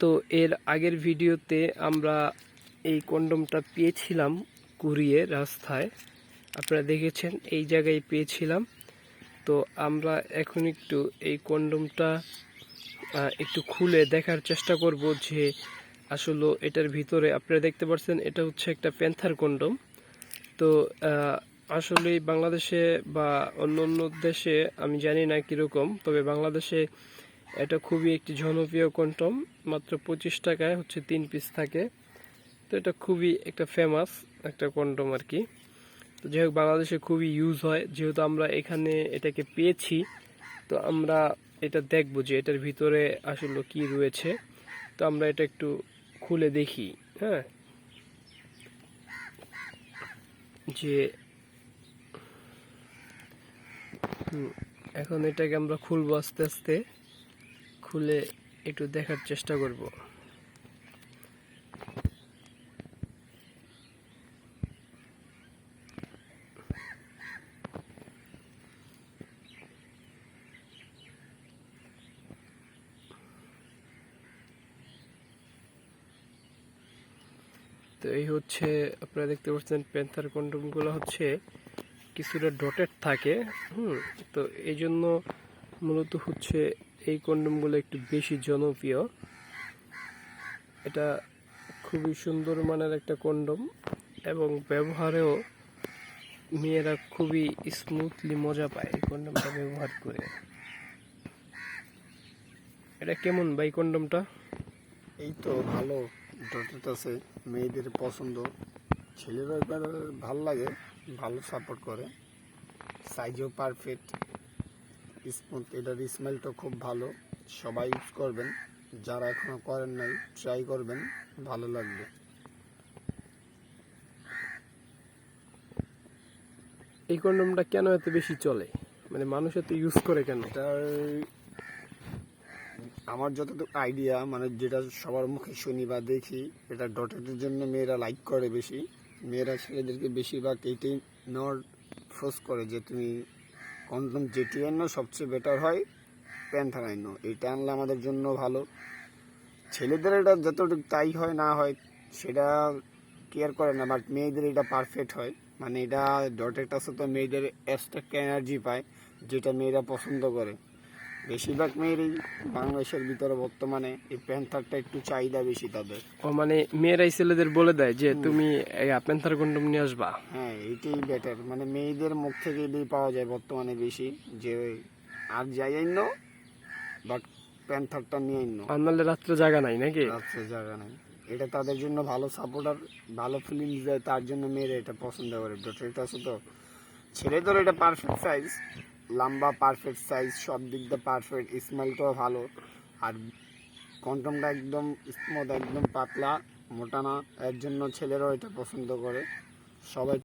তো এর আগের ভিডিওতে আমরা এই কন্ডমটা পেয়েছিলাম কুড়িয়ে রাস্তায়। আপনারা দেখেছেন, এই জায়গায় পেয়েছিলাম। তো আমরা এখন একটু এই কন্ডমটা একটু খুলে দেখার চেষ্টা করব যে আসলে এটার ভিতরে আপনারা দেখতে পাচ্ছেন এটা হচ্ছে একটা প্যান্থার কন্ডম। তো আসলে বাংলাদেশে বা অন্য অন্য দেশে আমি জানি না কীরকম, তবে বাংলাদেশে এটা খুবই একটি জনপ্রিয় কন্ডম মাত্র পঁচিশ টাকায় হচ্ছে তিন পিস থাকে। তো এটা খুবই একটা ফেমাস একটা কন্ডম আর কি। তো যাই হোক, বাংলাদেশে খুবই ইউজ হয়। যেহেতু আমরা এখানে এটাকে পেয়েছি, তো আমরা এটা দেখব যে এটার ভিতরে আসলে কি রয়েছে। তো আমরা এটা একটু খুলে দেখি হ্যাঁ। যে এখন এটাকে আমরা খুলবো আস্তে আস্তে। খুলে একটু দেখার চেষ্টা করব। তো এই হচ্ছে, আপনারা দেখতে পাচ্ছেন প্যান্থার কন্ডমগুলো হচ্ছে কিছুটা ডটেড থাকে, হুম, তো এই জন্য মূলত হচ্ছে এই কন্ডমগুলো একটু বেশি জনপ্রিয়। এটা খুবই সুন্দর মানের একটা কন্ডম এবং ব্যবহারেও মেয়েরা খুবই স্মুথলি মজা পায় এই কন্ডমটা ব্যবহার করে। এটা কেমন ভাই কন্ডমটা? এই তো ভালো ডটেট আছে মেয়েদের পছন্দ। ছেলেরা এবার ভালো লাগে, ভালো সাপোর্ট করে। সাইজও পারফেক্ট স্মুথ এটার স্মেলটা খুব ভালো। সবাই ইউজ করবেন। যারা এখনও করেন নাই ট্রাই করবেন। ভালো লাগবে। এই কন্ডমটা কেন এত বেশি চলে? মানে মানুষ এত ইউজ করে কেন? এটার আমার যতটুকু আইডিয়া মানে যেটা সবার মুখে শুনি বা দেখি এটা ডটেটের জন্য মেয়েরা লাইক করে বেশি। মেয়েরা ছেলেদেরকে বেশিরভাগ এইটাই নেওয়ার ফোর্স করে যে তুমি কন্ডম যেটি এনও সবচেয়ে বেটার হয় প্যান্থার আনো এটা আনলে আমাদের জন্য ভালো। ছেলেদের এটা যতটুকু তাই হয় না হয়, সেটা কেয়ার করে না বাট মেয়েদের এটা পারফেক্ট হয়। মানে এটা ডটের আছে তো, মেয়েদের এক্সট্রা এনার্জি পায়, যেটা মেয়েরা পছন্দ করে। বেশিরভাগ মেয়েরই বাংলাদেশের ভিতরে বর্তমানে এই প্যান্থারটা একটু চাহিদা বেশি তাদের। ও মানে মেয়েরাই ছেলেদের বলে দেয় যে তুমি এই প্যান্থার কন্ডম নিয়ে আসবা। হ্যাঁ এইটাই বেটার মানে মেয়েদের মুখ থেকে এটাই পাওয়া যায় বর্তমানে বেশি যে আর যাই আইন বাট প্যান্থারটা নিয়ে আইন আনালে রাত্রে জায়গা নাই নাকি? রাত্রে জায়গা নাই। এটা তাদের জন্য ভালো সাপোর্টার ভালো ফিলিংস দেয় তার জন্য মেয়েরা এটা পছন্দ করে। ডটেট আছে তো ছেলেদের এটা পারফেক্ট সাইজ লম্বা পারফেক্ট সাইজ সব দিক দিয়ে পারফেক্ট স্মেলটাও ভালো। আর কন্টমটা একদম স্মুথ একদম পাতলা, মোটা না। এর জন্য ছেলেরাও এটা পছন্দ করে। সবাই